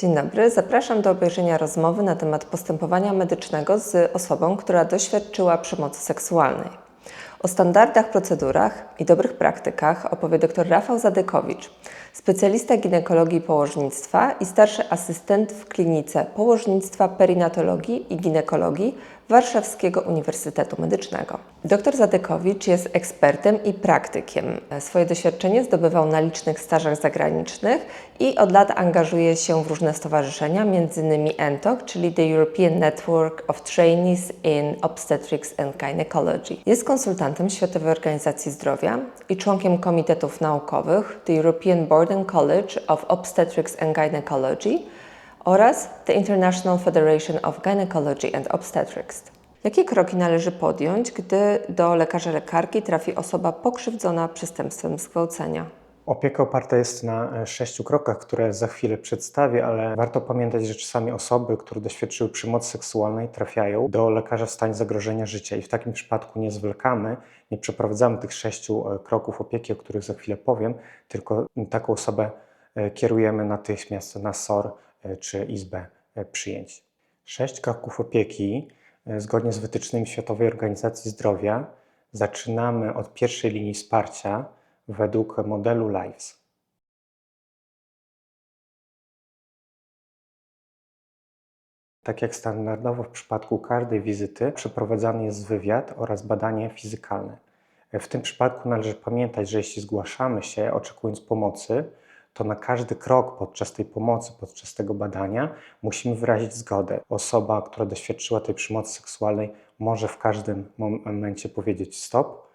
Dzień dobry, zapraszam do obejrzenia rozmowy na temat postępowania medycznego z osobą, która doświadczyła przemocy seksualnej. O standardach, procedurach i dobrych praktykach opowie dr Rafał Zadykowicz, specjalista ginekologii położnictwa i starszy asystent w klinice położnictwa, perinatologii i ginekologii Warszawskiego Uniwersytetu Medycznego. Dr Zadykowicz jest ekspertem i praktykiem. Swoje doświadczenie zdobywał na licznych stażach zagranicznych i od lat angażuje się w różne stowarzyszenia, m.in. ENTOC, czyli The European Network of Trainees in Obstetrics and Gynecology. Jest konsultantem Światowej Organizacji Zdrowia i członkiem komitetów naukowych The European Board and College of Obstetrics and Gynecology oraz The International Federation of Gynecology and Obstetrics. Jakie kroki należy podjąć, gdy do lekarza lekarki trafi osoba pokrzywdzona przestępstwem zgwałcenia? Opieka oparta jest na e, sześciu krokach, które za chwilę przedstawię, ale warto pamiętać, że czasami osoby, które doświadczyły przemocy seksualnej, trafiają do lekarza w stanie zagrożenia życia i w takim przypadku nie zwlekamy, nie przeprowadzamy tych sześciu e, kroków opieki, o których za chwilę powiem, tylko taką osobę e, kierujemy natychmiast na SOR czy Izbę Przyjęć. Sześć kroków opieki, zgodnie z wytycznymi Światowej Organizacji Zdrowia, zaczynamy od pierwszej linii wsparcia według modelu LIVES. Tak jak standardowo w przypadku każdej wizyty, przeprowadzany jest wywiad oraz badanie fizykalne. W tym przypadku należy pamiętać, że jeśli zgłaszamy się oczekując pomocy, to na każdy krok podczas tej pomocy, podczas tego badania musimy wyrazić zgodę. Osoba, która doświadczyła tej przemocy seksualnej, może w każdym momencie powiedzieć stop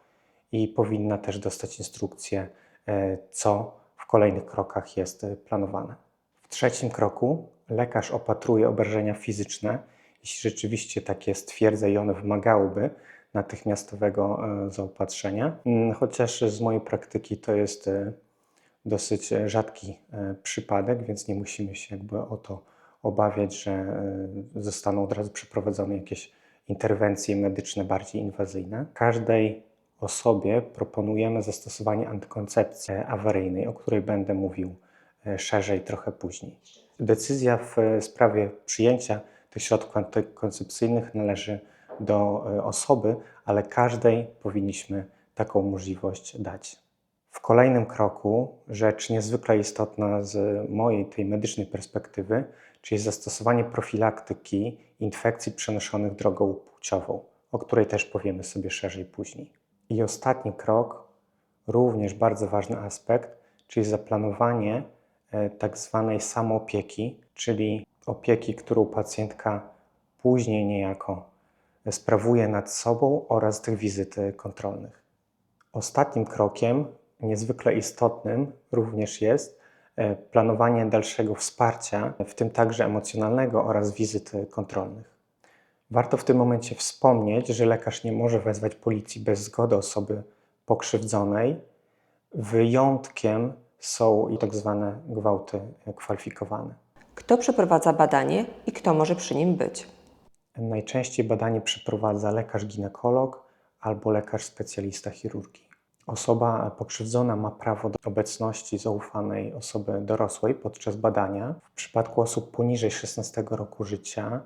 i powinna też dostać instrukcję, e, co w kolejnych krokach jest e, planowane. W trzecim kroku lekarz opatruje obrażenia fizyczne, jeśli rzeczywiście takie stwierdza i one wymagałyby natychmiastowego e, zaopatrzenia. Mm, chociaż z mojej praktyki to jest dosyć rzadki przypadek, więc nie musimy się jakby o to obawiać, że zostaną od razu przeprowadzone jakieś interwencje medyczne bardziej inwazyjne. Każdej osobie proponujemy zastosowanie antykoncepcji awaryjnej, o której będę mówił e, szerzej trochę później. Decyzja w sprawie przyjęcia tych środków antykoncepcyjnych należy do e, osoby, ale każdej powinniśmy taką możliwość dać. W kolejnym kroku rzecz niezwykle istotna z mojej tej medycznej perspektywy, czyli zastosowanie profilaktyki infekcji przenoszonych drogą płciową, o której też powiemy sobie szerzej później. I ostatni krok, również bardzo ważny aspekt, czyli zaplanowanie e, tak zwanej samoopieki, czyli opieki, którą pacjentka później niejako sprawuje nad sobą oraz tych wizyt kontrolnych. Ostatnim krokiem, niezwykle istotnym, również jest e, planowanie dalszego wsparcia, w tym także emocjonalnego oraz wizyt kontrolnych. Warto w tym momencie wspomnieć, że lekarz nie może wezwać policji bez zgody osoby pokrzywdzonej. Wyjątkiem są i tak zwane gwałty kwalifikowane. Kto przeprowadza badanie i kto może przy nim być? Najczęściej badanie przeprowadza lekarz ginekolog albo lekarz specjalista chirurgii. Osoba pokrzywdzona ma prawo do obecności zaufanej osoby dorosłej podczas badania. W przypadku osób poniżej 16 roku życia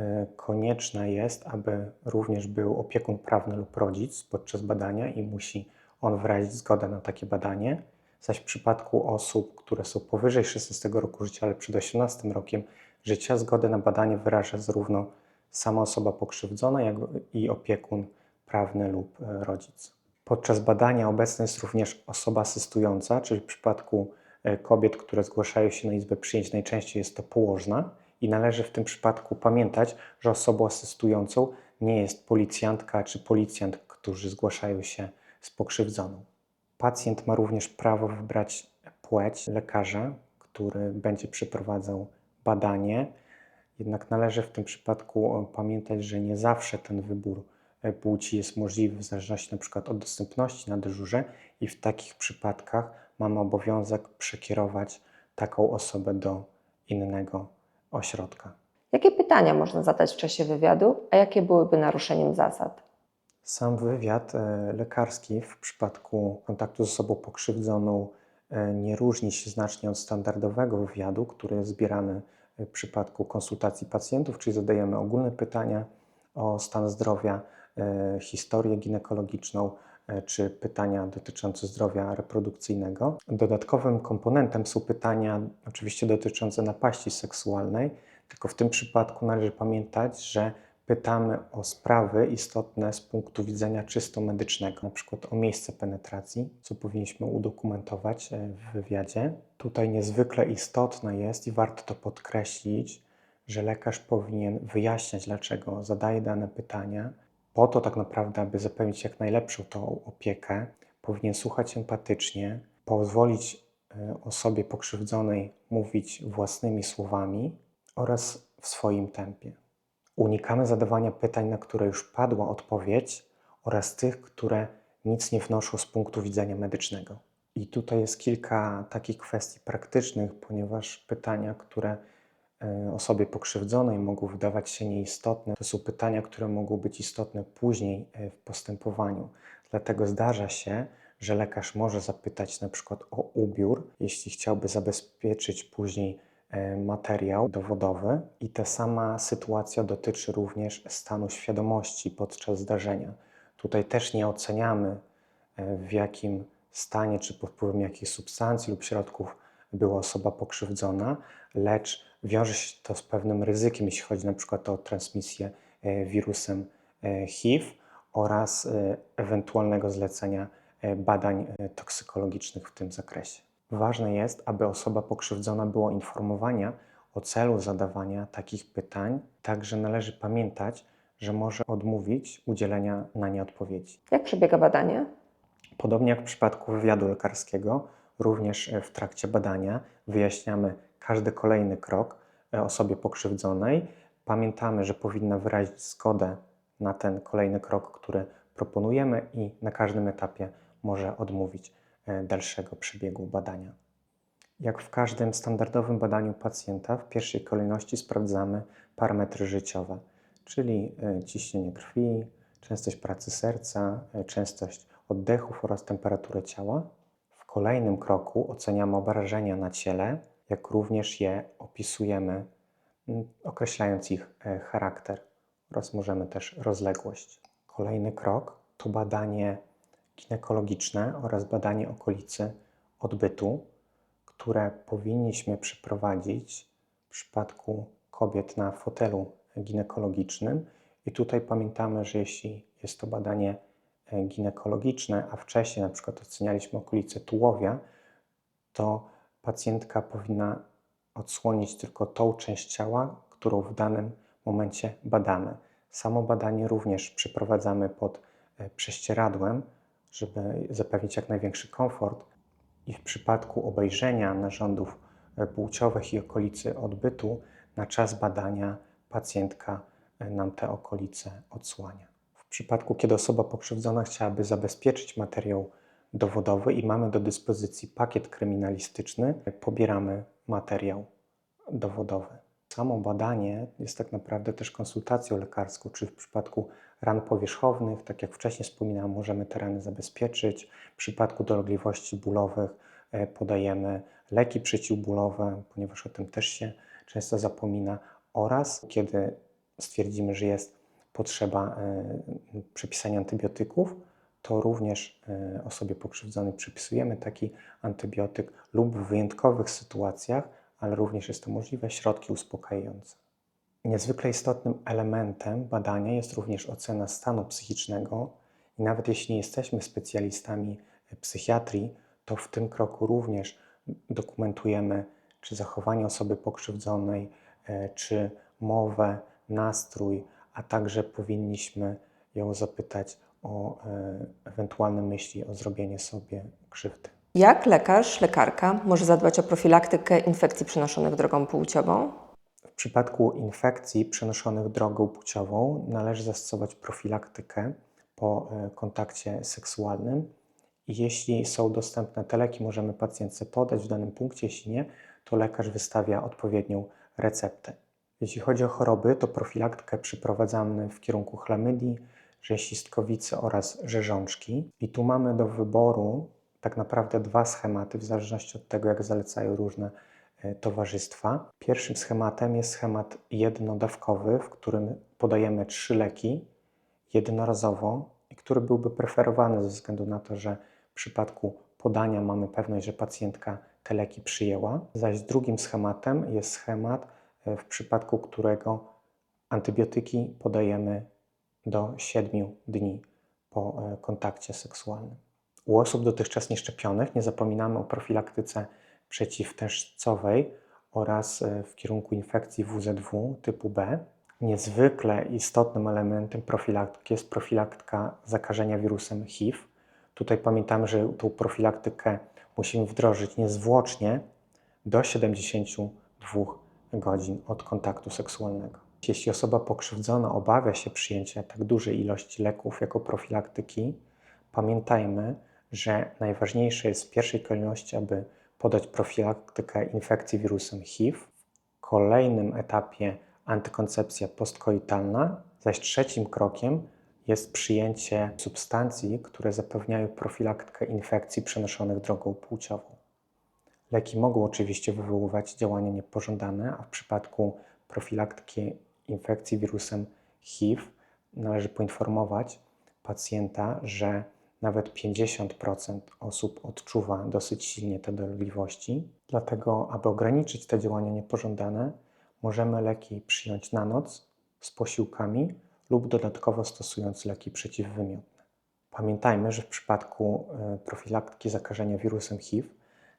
E, konieczne jest, aby również był opiekun prawny lub rodzic podczas badania i musi on wyrazić zgodę na takie badanie. Zaś w przypadku osób, które są powyżej 16 roku życia, ale przed 18 rokiem życia, zgodę na badanie wyraża zarówno sama osoba pokrzywdzona, jak i opiekun prawny lub e, rodzic. Podczas badania obecna jest również osoba asystująca, czyli w przypadku e, kobiet, które zgłaszają się na izbę przyjęć, najczęściej jest to położna i należy w tym przypadku pamiętać, że osobą asystującą nie jest policjantka czy policjant, którzy zgłaszają się z pokrzywdzoną. Pacjent ma również prawo wybrać płeć lekarza, który będzie przeprowadzał badanie. Jednak należy w tym przypadku pamiętać, że nie zawsze ten wybór e, płci jest możliwy w zależności np. od dostępności na dyżurze i w takich przypadkach mamy obowiązek przekierować taką osobę do innego ośrodka. Jakie pytania można zadać w czasie wywiadu, a jakie byłyby naruszeniem zasad? Sam wywiad e, lekarski w przypadku kontaktu z osobą pokrzywdzoną e, nie różni się znacznie od standardowego wywiadu, który jest zbierany w przypadku konsultacji pacjentów, czyli zadajemy ogólne pytania o stan zdrowia, e, historię ginekologiczną e, czy pytania dotyczące zdrowia reprodukcyjnego. Dodatkowym komponentem są pytania oczywiście dotyczące napaści seksualnej, tylko w tym przypadku należy pamiętać, że pytamy o sprawy istotne z punktu widzenia czysto medycznego, na przykład o miejsce penetracji, co powinniśmy udokumentować e, w wywiadzie. Tutaj niezwykle istotne jest i warto to podkreślić, że lekarz powinien wyjaśniać, dlaczego zadaje dane pytania, po to tak naprawdę, aby zapewnić jak najlepszą tą opiekę, powinien słuchać empatycznie, pozwolić e, osobie pokrzywdzonej mówić własnymi słowami oraz w swoim tempie. Unikamy zadawania pytań, na które już padła odpowiedź, oraz tych, które nic nie wnoszą z punktu widzenia medycznego. I tutaj jest kilka takich kwestii praktycznych, ponieważ pytania, które osobie pokrzywdzonej mogą wydawać się nieistotne, to są pytania, które mogą być istotne później e, w postępowaniu. Dlatego zdarza się, że lekarz może zapytać na przykład o ubiór, jeśli chciałby zabezpieczyć później e, materiał dowodowy i ta sama sytuacja dotyczy również stanu świadomości podczas zdarzenia. Tutaj też nie oceniamy e, w jakim stanie czy pod wpływem jakich substancji lub środków była osoba pokrzywdzona, lecz wiąże się to z pewnym ryzykiem, jeśli chodzi na przykład o transmisję e, wirusem e, HIV oraz e, ewentualnego zlecenia badań toksykologicznych w tym zakresie. Ważne jest, aby osoba pokrzywdzona była informowana o celu zadawania takich pytań, także należy pamiętać, że może odmówić udzielenia na nie odpowiedzi. Jak przebiega badanie? Podobnie jak w przypadku wywiadu lekarskiego, również w trakcie badania wyjaśniamy każdy kolejny krok e, osobie pokrzywdzonej. Pamiętamy, że powinna wyrazić zgodę na ten kolejny krok, który proponujemy, i na każdym etapie może odmówić e, dalszego przebiegu badania. Jak w każdym standardowym badaniu pacjenta, w pierwszej kolejności sprawdzamy parametry życiowe, czyli e, ciśnienie krwi, częstość pracy serca, częstość oddechów oraz temperaturę ciała. W kolejnym kroku oceniamy obrażenia na ciele, jak również je opisujemy, m, określając ich e, charakter oraz możemy też rozległość. Kolejny krok to badanie ginekologiczne oraz badanie okolicy odbytu, które powinniśmy przeprowadzić w przypadku kobiet na fotelu ginekologicznym. I tutaj pamiętamy, że jeśli jest to badanie e, ginekologiczne, a wcześniej na przykład ocenialiśmy okolice tułowia, to pacjentka powinna odsłonić tylko tą część ciała, którą w danym momencie badamy. Samo badanie również przeprowadzamy pod e, prześcieradłem, żeby zapewnić jak największy komfort. I w przypadku obejrzenia narządów e, płciowych i okolicy odbytu, na czas badania pacjentka e, nam te okolice odsłania. W przypadku, kiedy osoba pokrzywdzona chciałaby zabezpieczyć materiał dowodowy i mamy do dyspozycji pakiet kryminalistyczny, pobieramy materiał dowodowy. Samo badanie jest tak naprawdę też konsultacją lekarską, czy w przypadku ran powierzchownych, tak jak wcześniej wspominałem, możemy te rany zabezpieczyć. W przypadku dolegliwości bólowych e, podajemy leki przeciwbólowe, ponieważ o tym też się często zapomina, oraz kiedy stwierdzimy, że jest potrzeba e, przepisania antybiotyków, to również e, osobie pokrzywdzonej przypisujemy taki antybiotyk lub w wyjątkowych sytuacjach, ale również jest to możliwe, środki uspokajające. Niezwykle istotnym elementem badania jest również ocena stanu psychicznego i nawet jeśli nie jesteśmy specjalistami psychiatrii, to w tym kroku również dokumentujemy, czy zachowanie osoby pokrzywdzonej, e, czy mowę, nastrój, a także powinniśmy ją zapytać o e, ewentualne myśli o zrobienie sobie krzywdy. Jak lekarz, lekarka może zadbać o profilaktykę infekcji przenoszonych drogą płciową? W przypadku infekcji przenoszonych drogą płciową należy zastosować profilaktykę po e, kontakcie seksualnym. Jeśli są dostępne te leki, możemy pacjentce podać w danym punkcie. Jeśli nie, to lekarz wystawia odpowiednią receptę. Jeśli chodzi o choroby, to profilaktykę przeprowadzamy w kierunku chlamydii, rzesistkowicy oraz rzeżączki. I tu mamy do wyboru tak naprawdę dwa schematy, w zależności od tego, jak zalecają różne e, towarzystwa. Pierwszym schematem jest schemat jednodawkowy, w którym podajemy trzy leki jednorazowo i który byłby preferowany ze względu na to, że w przypadku podania mamy pewność, że pacjentka te leki przyjęła. Zaś drugim schematem jest schemat, e, w przypadku którego antybiotyki podajemy do 7 dni po e, kontakcie seksualnym. U osób dotychczas nieszczepionych nie zapominamy o profilaktyce przeciwtężcowej oraz e, w kierunku infekcji WZW typu B. Niezwykle istotnym elementem profilaktyki jest profilaktyka zakażenia wirusem HIV. Tutaj pamiętamy, że tą profilaktykę musimy wdrożyć niezwłocznie do 72 godzin od kontaktu seksualnego. Jeśli osoba pokrzywdzona obawia się przyjęcia tak dużej ilości leków jako profilaktyki, pamiętajmy, że najważniejsze jest w pierwszej kolejności, aby podać profilaktykę infekcji wirusem HIV. W kolejnym etapie antykoncepcja postkoitalna, zaś trzecim krokiem jest przyjęcie substancji, które zapewniają profilaktykę infekcji przenoszonych drogą płciową. Leki mogą oczywiście wywoływać działania niepożądane, a w przypadku profilaktyki infekcji wirusem HIV należy poinformować pacjenta, że nawet 50% osób odczuwa dosyć silnie te dolegliwości. Dlatego, aby ograniczyć te działania niepożądane, możemy leki przyjąć na noc z posiłkami lub dodatkowo stosując leki przeciwwymiotne. Pamiętajmy, że w przypadku e, profilaktyki zakażenia wirusem HIV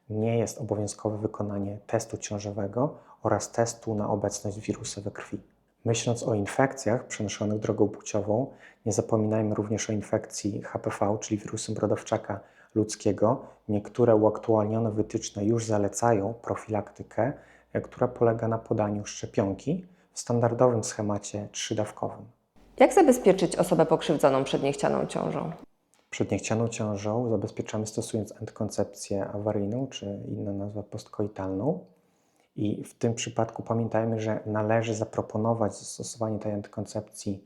nie jest obowiązkowe wykonanie testu ciążowego oraz testu na obecność wirusa we krwi. Myśląc o infekcjach przenoszonych drogą płciową, nie zapominajmy również o infekcji HPV, czyli wirusem brodawczaka ludzkiego. Niektóre uaktualnione wytyczne już zalecają profilaktykę, e, która polega na podaniu szczepionki w standardowym schemacie trzydawkowym. Jak zabezpieczyć osobę pokrzywdzoną przed niechcianą ciążą? Przed niechcianą ciążą zabezpieczamy stosując antykoncepcję awaryjną, czy inna nazwa postkoitalną. I w tym przypadku pamiętajmy, że należy zaproponować zastosowanie tej antykoncepcji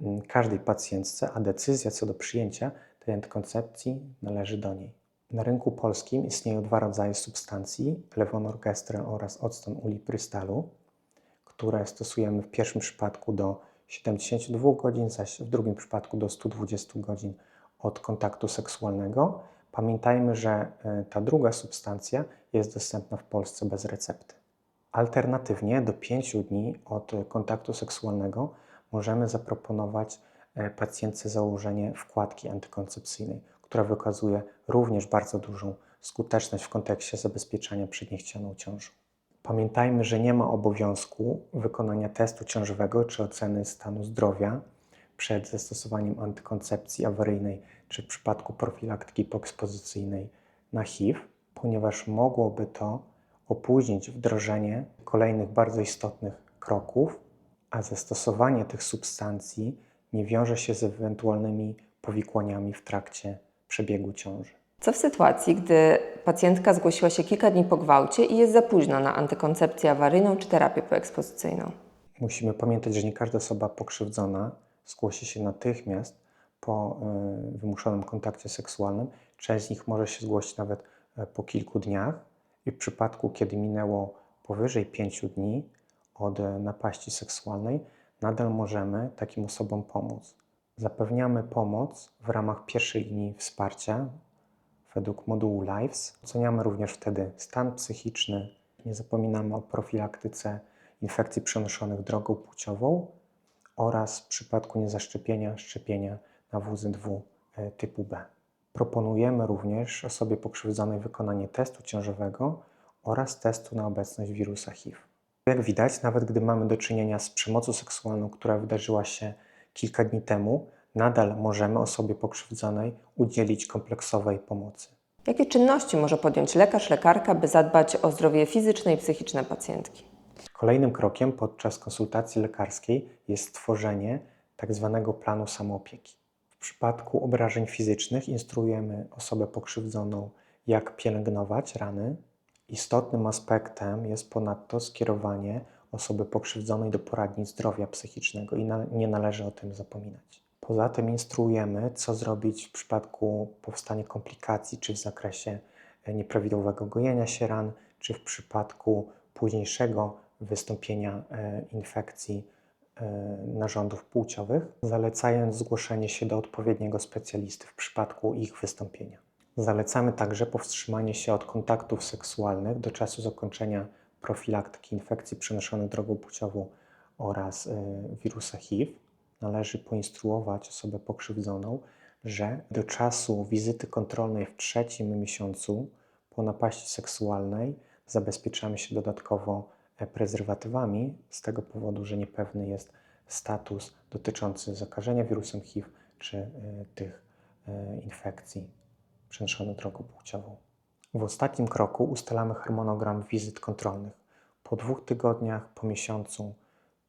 mm, każdej pacjentce, a decyzja co do przyjęcia tej antykoncepcji należy do niej. Na rynku polskim istnieją dwa rodzaje substancji, levonorgestrel oraz octan uliprystalu, które stosujemy w pierwszym przypadku do 72 godzin, zaś w drugim przypadku do 120 godzin od kontaktu seksualnego. Pamiętajmy, że e, ta druga substancja jest dostępna w Polsce bez recepty. Alternatywnie do 5 dni od kontaktu seksualnego możemy zaproponować e, pacjentce założenie wkładki antykoncepcyjnej, która wykazuje również bardzo dużą skuteczność w kontekście zabezpieczania przed niechcianą ciążą. Pamiętajmy, że nie ma obowiązku wykonania testu ciążowego czy oceny stanu zdrowia przed zastosowaniem antykoncepcji awaryjnej czy w przypadku profilaktyki poekspozycyjnej na HIV, ponieważ mogłoby to opóźnić wdrożenie kolejnych bardzo istotnych kroków, a zastosowanie tych substancji nie wiąże się z ewentualnymi powikłaniami w trakcie przebiegu ciąży. Co w sytuacji, gdy pacjentka zgłosiła się kilka dni po gwałcie i jest za późno na antykoncepcję awaryjną czy terapię poekspozycyjną? Musimy pamiętać, że nie każda osoba pokrzywdzona zgłosi się natychmiast po y, wymuszonym kontakcie seksualnym. Część z nich może się zgłosić nawet y, po kilku dniach i w przypadku, kiedy minęło powyżej 5 dni od y, napaści seksualnej, nadal możemy takim osobom pomóc. Zapewniamy pomoc w ramach pierwszej linii wsparcia według modułu LIFES. Oceniamy również wtedy stan psychiczny. Nie zapominamy o profilaktyce infekcji przenoszonych drogą płciową oraz w przypadku niezaszczepienia szczepienia na WZW e, typu B. Proponujemy również osobie pokrzywdzonej wykonanie testu ciążowego oraz testu na obecność wirusa HIV. Jak widać, nawet gdy mamy do czynienia z przemocą seksualną, która wydarzyła się kilka dni temu, nadal możemy osobie pokrzywdzonej udzielić kompleksowej pomocy. Jakie czynności może podjąć lekarz, lekarka, by zadbać o zdrowie fizyczne i psychiczne pacjentki? Kolejnym krokiem podczas konsultacji lekarskiej jest stworzenie tzw. Tak planu samoopieki. W przypadku obrażeń fizycznych instruujemy osobę pokrzywdzoną, jak pielęgnować rany. Istotnym aspektem jest ponadto skierowanie osoby pokrzywdzonej do poradni zdrowia psychicznego i na, nie należy o tym zapominać. Poza tym instruujemy, co zrobić w przypadku powstania komplikacji, czy w zakresie e, nieprawidłowego gojenia się ran, czy w przypadku późniejszego wystąpienia e, infekcji narządów płciowych, zalecając zgłoszenie się do odpowiedniego specjalisty w przypadku ich wystąpienia. Zalecamy także powstrzymanie się od kontaktów seksualnych do czasu zakończenia profilaktyki infekcji przenoszonych drogą płciową oraz e, wirusa HIV. Należy poinstruować osobę pokrzywdzoną, że do czasu wizyty kontrolnej w trzecim miesiącu po napaści seksualnej zabezpieczamy się dodatkowo e, prezerwatywami z tego powodu, że niepewny jest status dotyczący zakażenia wirusem HIV czy e, tych e, infekcji przenoszonych drogą płciową. W ostatnim kroku ustalamy harmonogram wizyt kontrolnych po dwóch tygodniach, po miesiącu,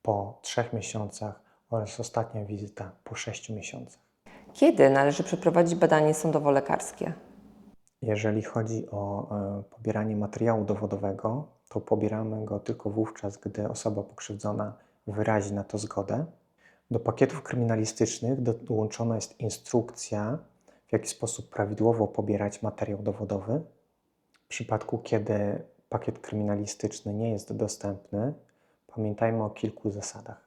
po trzech miesiącach oraz ostatnia wizyta po sześciu miesiącach. Kiedy należy przeprowadzić badanie sądowo-lekarskie? Jeżeli chodzi o e, pobieranie materiału dowodowego, to pobieramy go tylko wówczas, gdy osoba pokrzywdzona wyrazi na to zgodę. Do pakietów kryminalistycznych dołączona jest instrukcja, w jaki sposób prawidłowo pobierać materiał dowodowy. W przypadku, kiedy pakiet kryminalistyczny nie jest dostępny, pamiętajmy o kilku zasadach.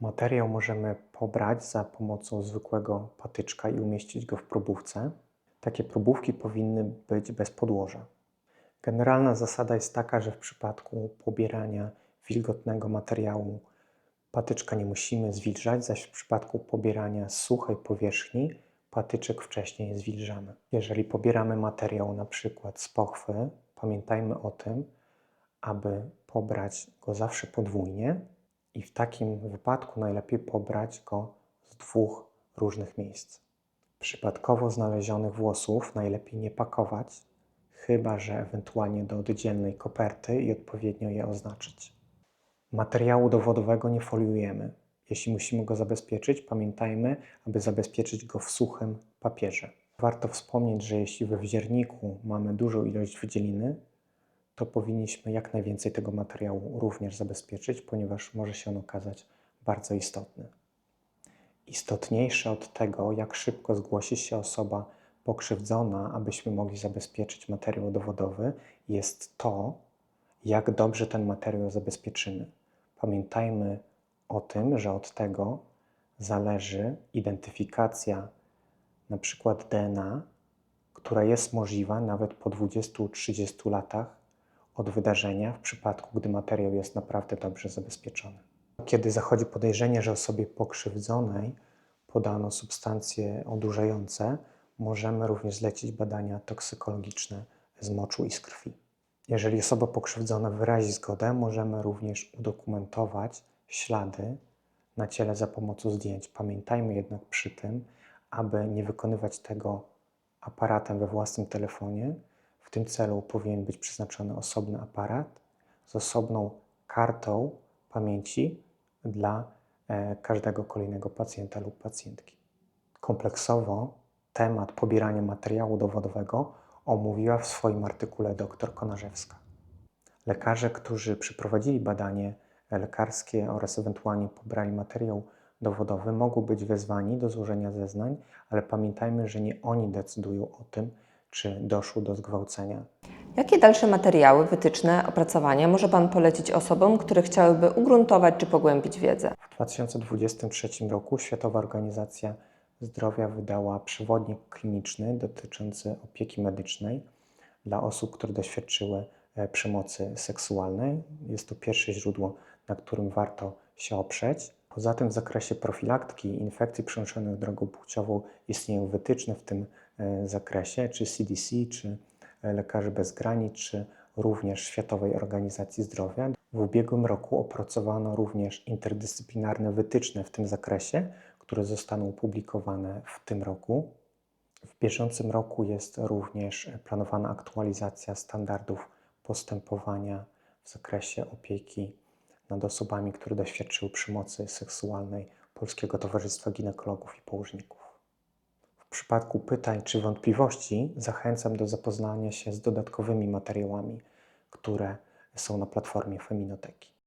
Materiał możemy pobrać za pomocą zwykłego patyczka i umieścić go w probówce. Takie probówki powinny być bez podłoża. Generalna zasada jest taka, że w przypadku pobierania wilgotnego materiału patyczka nie musimy zwilżać, zaś w przypadku pobierania suchej powierzchni patyczek wcześniej zwilżamy. Jeżeli pobieramy materiał na przykład z pochwy, pamiętajmy o tym, aby pobrać go zawsze podwójnie i w takim wypadku najlepiej pobrać go z dwóch różnych miejsc. Przypadkowo znalezionych włosów najlepiej nie pakować, chyba że ewentualnie do oddzielnej koperty i odpowiednio je oznaczyć. Materiału dowodowego nie foliujemy. Jeśli musimy go zabezpieczyć, pamiętajmy, aby zabezpieczyć go w suchym papierze. Warto wspomnieć, że jeśli we wzierniku mamy dużą ilość wydzieliny, to powinniśmy jak najwięcej tego materiału również zabezpieczyć, ponieważ może się on okazać bardzo istotny. Istotniejsze od tego, jak szybko zgłosi się osoba pokrzywdzona, abyśmy mogli zabezpieczyć materiał dowodowy, jest to, jak dobrze ten materiał zabezpieczymy. Pamiętajmy o tym, że od tego zależy identyfikacja na przykład DNA, która jest możliwa nawet po 20-30 latach od wydarzenia, w przypadku gdy materiał jest naprawdę dobrze zabezpieczony. Kiedy zachodzi podejrzenie, że osobie pokrzywdzonej podano substancje odurzające, możemy również zlecić badania toksykologiczne z moczu i z krwi. Jeżeli osoba pokrzywdzona wyrazi zgodę, możemy również udokumentować ślady na ciele za pomocą zdjęć. Pamiętajmy jednak przy tym, aby nie wykonywać tego aparatem we własnym telefonie. W tym celu powinien być przeznaczony osobny aparat z osobną kartą pamięci dla e, każdego kolejnego pacjenta lub pacjentki. Kompleksowo temat pobierania materiału dowodowego omówiła w swoim artykule dr Konarzewska. Lekarze, którzy przeprowadzili badanie lekarskie oraz ewentualnie pobrali materiał dowodowy, mogą być wezwani do złożenia zeznań, ale pamiętajmy, że nie oni decydują o tym, czy doszło do zgwałcenia. Jakie dalsze materiały, wytyczne, opracowania może Pan polecić osobom, które chciałyby ugruntować czy pogłębić wiedzę? W 2023 roku Światowa Organizacja Zdrowia wydała przewodnik kliniczny dotyczący opieki medycznej dla osób, które doświadczyły e, przemocy seksualnej. Jest to pierwsze źródło, na którym warto się oprzeć. Poza tym w zakresie profilaktyki infekcji przenoszonych drogą płciową istnieją wytyczne w tym e, zakresie, czy CDC, czy e, Lekarzy Bez Granic, czy również Światowej Organizacji Zdrowia. W ubiegłym roku opracowano również interdyscyplinarne wytyczne w tym zakresie, które zostaną opublikowane w tym roku. W bieżącym roku jest również planowana aktualizacja standardów postępowania w zakresie opieki nad osobami, które doświadczyły przemocy seksualnej Polskiego Towarzystwa Ginekologów i Położników. W przypadku pytań czy wątpliwości zachęcam do zapoznania się z dodatkowymi materiałami, które są na platformie Feminoteki.